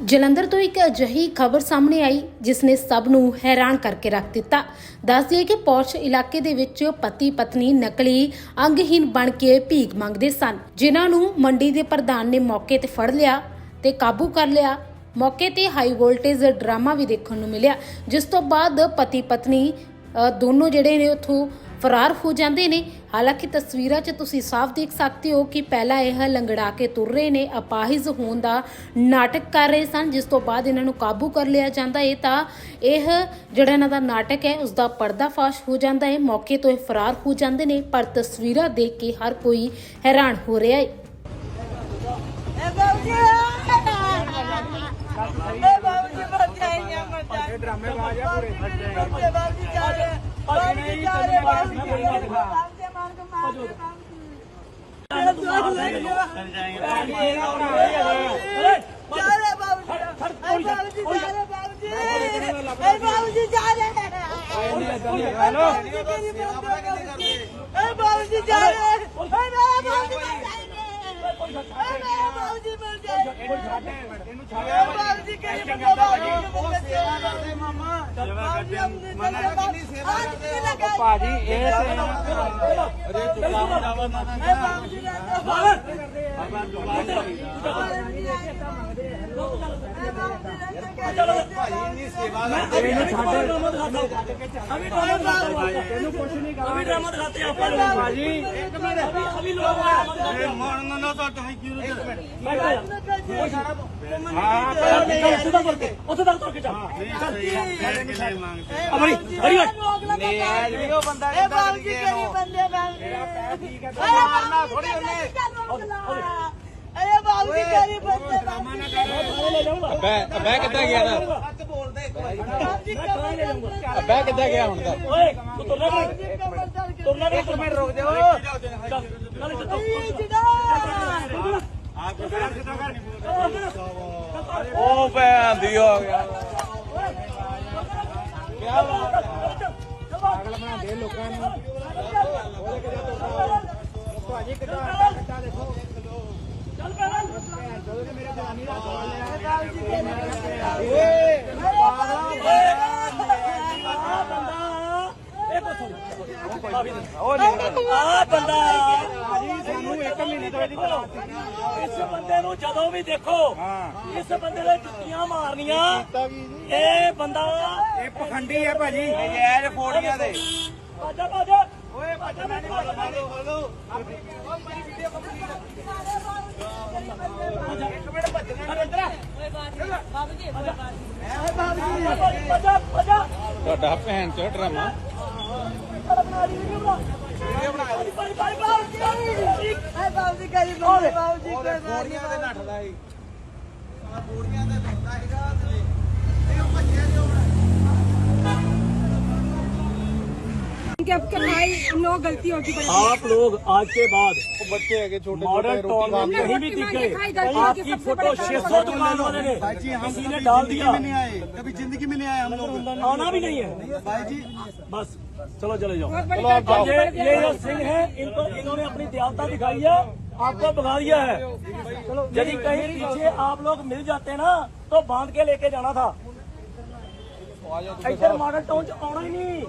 ਜਲੰਧਰ ਤੋਂ ਇੱਕ ਅਜਿਹੀ ਖਬਰ ਸਾਹਮਣੇ ਆਈ ਜਿਸ ਨੇ ਸਭ ਨੂੰ ਹੈਰਾਨ ਕਰਕੇ ਰੱਖ ਦਿੱਤਾ। ਦੱਸ ਦਈਏ ਕਿ ਪੌਸ਼ ਇਲਾਕੇ ਦੇ ਵਿੱਚ ਪਤੀ ਪਤਨੀ ਨਕਲੀ ਅੰਗਹੀਨ ਬਣ ਕੇ ਭੀਖ ਮੰਗਦੇ ਸਨ ਜਿਨ੍ਹਾਂ ਨੂੰ ਮੰਡੀ ਦੇ ਪ੍ਰਧਾਨ ਨੇ ਮੌਕੇ ਤੇ ਫੜ ਲਿਆ ਤੇ ਕਾਬੂ ਕਰ ਲਿਆ। ਮੌਕੇ ਤੇ ਹਾਈ ਵੋਲਟੇਜ ਡਰਾਮਾ ਵੀ ਦੇਖਣ ਨੂੰ ਮਿਲਿਆ ਜਿਸ ਤੋਂ ਬਾਅਦ ਪਤੀ ਪਤਨੀ ਅ, ਦੋਨੋਂ ਜਿਹੜੇ ਨੇ ਉੱਥੋਂ ਫਰਾਰ ਹੋ ਜਾਂਦੇ ਨੇ। ਹਾਲਾਂਕਿ ਤਸਵੀਰਾਂ 'ਚ ਤੁਸੀਂ ਸਾਫ਼ ਦੇਖ ਸਕਦੇ ਹੋ ਕਿ ਪਹਿਲਾਂ ਇਹ ਲੰਗੜਾ ਕੇ ਤੁਰ ਰਹੇ ਨੇ ਅਪਾਹਿਜ ਹੋਣ ਦਾ ਨਾਟਕ ਕਰ ਰਹੇ ਸਨ ਜਿਸ ਤੋਂ ਬਾਅਦ ਇਹਨਾਂ ਨੂੰ ਕਾਬੂ ਕਰ ਲਿਆ ਜਾਂਦਾ ਹੈ ਤਾਂ ਇਹ ਜਿਹੜਾ ਇਹਨਾਂ ਦਾ ਨਾਟਕ ਹੈ ਉਸ ਦਾ ਪਰਦਾਫਾਸ਼ ਹੋ ਜਾਂਦਾ ਹੈ ਮੌਕੇ ਤੋਂ ਇਹ ਫਰਾਰ ਹੋ ਜਾਂਦੇ ਨੇ ਪਰ ਤਸਵੀਰਾਂ ਦੇਖ ਕੇ ਹਰ ਕੋਈ ਹੈਰਾਨ ਹੋ ਰਿਹਾ ਹੈ ਬਾਬੂ ਜੀ ਬਚਾਈਆਂ ਮਰ ਜਾਏ। ਡਰਾਮੇ ਬਾਜ਼ ਆ ਪੂਰੇ। ਬਾਬੂ ਜੀ ਜਾ ਬਾਬੂ ਜੀ ਜਾ ਰਹੇ ਹੈ ਬਾਬੂ ਜੀ ਜਾ ਰਹੇ ਹੈ ਬਾਬੂ ਜੀ ਮੇਰਾ ਬਾਬੂ ਜੀ ਮਿਲ ਜਾਏ ਇਹਨੂੰ ਛੱਡ ਇਹਨੂੰ ਛੱਡ ਬਾਬੂ ਜੀ ਕਹੇ ਬੰਦਾ ਬਾਬੂ ਜੀ ਸੇਵਾ ਕਰਦੇ ਮਾਮਾ ਮਨਾ ਕਿੰਨੀ ਸੇਵਾ ਕਰਦੇ ਭਾਜੀ ਇਹ ਸੇਵਾ ਅਰੇ ਚੁਕਾਵਾ ਦਾਵਾ ਨਾ ਨਾ ਬਾਬੂ ਜੀ ਬਾਬਾ ਦੁਬਾਰਾ ਚਲੋ ਭਾਈ ਇੰਨੀ ਸੇਵਾ ਕਰਦੇ ਇਹਨੂੰ ਛੱਡ ਅਭੀ ਡਰਾਮਾ ਦਿਖਾਤੇ ਇਹਨੂੰ ਕੁਝ ਨਹੀਂ ਕਰਦਾ ਅਭੀ ਡਰਾਮਾ ਦਿਖਾਤੇ ਆਪਾਂ ਭਾਜੀ ਇੱਕ ਮਿੰਟ ਅਭੀ ਲੋਕ ਆ ਉਹਨਾਂ ਵੀ ਕਿੱਦਾਂ ਗਿਆ ਨਾ? ਕਿੱਦਾਂ ਗਿਆ ਹੁਣ ਤੁਰਨਾ ਕਰ ਰੋਕ ਦੇ ਓ ਚੱਲ ਚੱਲ ਉਹ ਭੈਣ ਦੀ ਹੋ ਗਿਆ। ਪਾਗਲ ਬਣਾ ਦੇ ਲੋਕਾਂ ਨੂੰ ਭਾਜੀ ਕਿੱਦਾਂ ਕਿੱਦਾਂ ਦੇਖੋ ਚੱਲ ਪੈਣਾ ਏ ਆ ਬੰਦਾ ਇਹ ਪੁੱਛੋ ਉਹ ਨਹੀਂ। ਆ ਬੰਦਾ। ਭਾਜੀ ਸਾਨੂੰ 1 ਮਹੀਨੇ ਤੋਂ ਇਹਦੀ ਇਸ ਬੰਦੇ ਨੂੰ ਜਦੋਂ ਵੀ ਦੇਖੋ ਇਸ ਬੰਦੇ ਦੇ ਜੁੱਤੀਆਂ ਮਾਰਨੀਆਂ। ਜੀ। ਇਹ ਬੰਦਾ ਇਹ ਪਖੰਡੀ ਹੈ ਭਾਜੀ। ਨਜਾਇਜ਼ ਫੋੜੀਆਂ ਦੇ। ਬਾਜਾ ਬਾਜਾ। ਓਏ ਭਾਜੀ ਮੈਂ ਨਹੀਂ ਬੋਲਦਾ ਬੋਲੋ ਬਾਜਾ। ਬਾਜਾ। ਤੁਹਾਡਾ ਭੈਣ ਚੋ ਡਰਾਮਾ। बाबूजी ਉਹਦੇ ਫੋੜੀਆਂ ਦੇ ਨੱਠਦਾ ਸੀ ਆ ਫੋੜੀਆਂ ਦੇ ਲਾਉਂਦਾ ਸੀਗਾ ਤੇ ਇਹ ਉਹ ਭੱਜਿਆ ਨਹੀਂ ਹੋਣਾ कि आपके भाई नो गलती होगी बड़ी आप लोग आज के बाद ਉਹ ਬੱਚੇ ਹੈਗੇ ਛੋਟੇ मॉडर्न टाउन में कहीं भी दिख गए आपकी फोटो छह सौ दुकान वाले ने किसी ने डाल दिया नहीं आए कभी जिंदगी में नहीं आए हम लोग आना भी नहीं है भाई जी बस चलो चले जाओ चलो आप अब ये ये जो सिंह है इनको इन्होंने अपनी दयालता दिखाई है आपको भगा दिया है यदि कहीं पीछे आप लोग मिल जाते ना तो बांध के लेके जाना था इधर मॉडर्न टाउन च आना ही नहीं